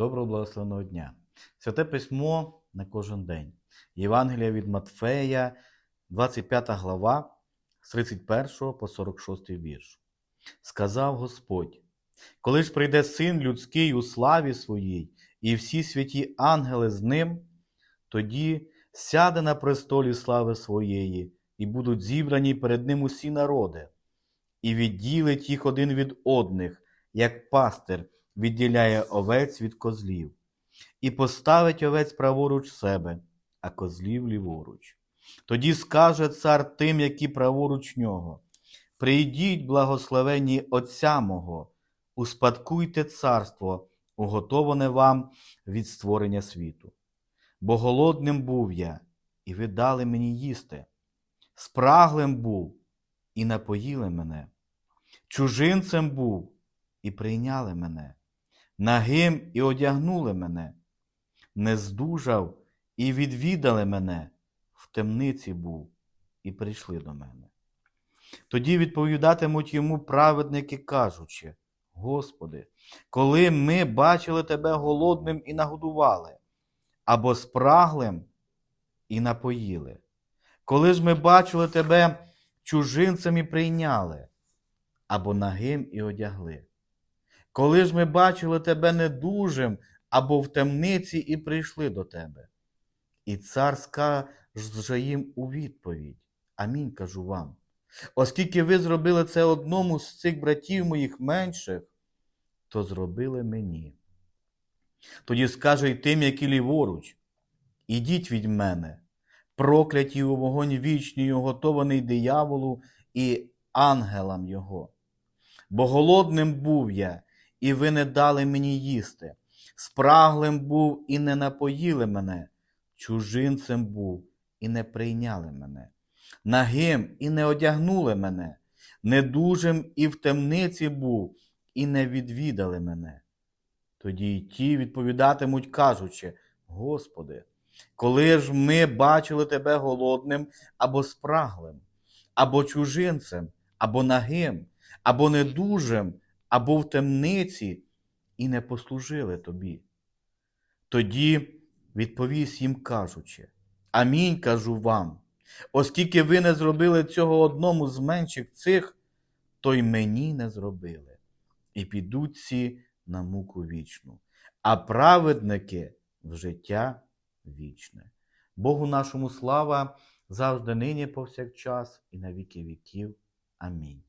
Доброго благословеного дня. Святе письмо на кожен день. Євангелія від Матфея, 25 глава, з 31 по 46 вірш. Сказав Господь: Коли ж прийде син людський у славі своїй, і всі святі ангели з ним, тоді сяде на престолі слави своєї, і будуть зібрані перед ним усі народи, і відділить їх один від одних, як пастир відділяє овець від козлів, і поставить овець праворуч себе, а козлів ліворуч. Тоді скаже цар тим, які праворуч нього: Прийдіть, благословені Отця мого, успадкуйте царство, уготоване вам від створення світу. Бо голодним був я, і ви дали мені їсти, спраглим був, і напоїли мене, чужинцем був, і прийняли мене, нагим і одягнули мене, не здужав і відвідали мене, в темниці був, і прийшли до мене. Тоді відповідатимуть йому праведники, кажучи: Господи, коли ми бачили Тебе голодним і нагодували, або спраглим і напоїли, коли ж ми бачили Тебе чужинцем і прийняли, або нагим і одягли. Коли ж ми бачили тебе недужим або в темниці і прийшли до тебе. І цар скаже їм у відповідь: Амінь кажу вам. Оскільки ви зробили це одному з цих братів моїх менших, то зробили мені. Тоді скаже й тим, які ліворуч, ідіть від мене, прокляті у вогонь вічний, уготований дияволу і ангелам його. Бо голодним був я, і ви не дали мені їсти. Спраглим був і не напоїли мене, чужинцем був і не прийняли мене, нагим і не одягнули мене, недужим і в темниці був, і не відвідали мене. Тоді й ті відповідатимуть, кажучи: Господи, коли ж ми бачили Тебе голодним або спраглим, або чужинцем, або нагим, або недужим, або в темниці, і не послужили тобі. Тоді відповість їм кажучи: Амінь кажу вам, оскільки ви не зробили цього одному з менших цих, то й мені не зробили, і підуть ці на муку вічну, а праведники в життя вічне. Богу нашому слава завжди нині повсякчас і на віки віків. Амінь.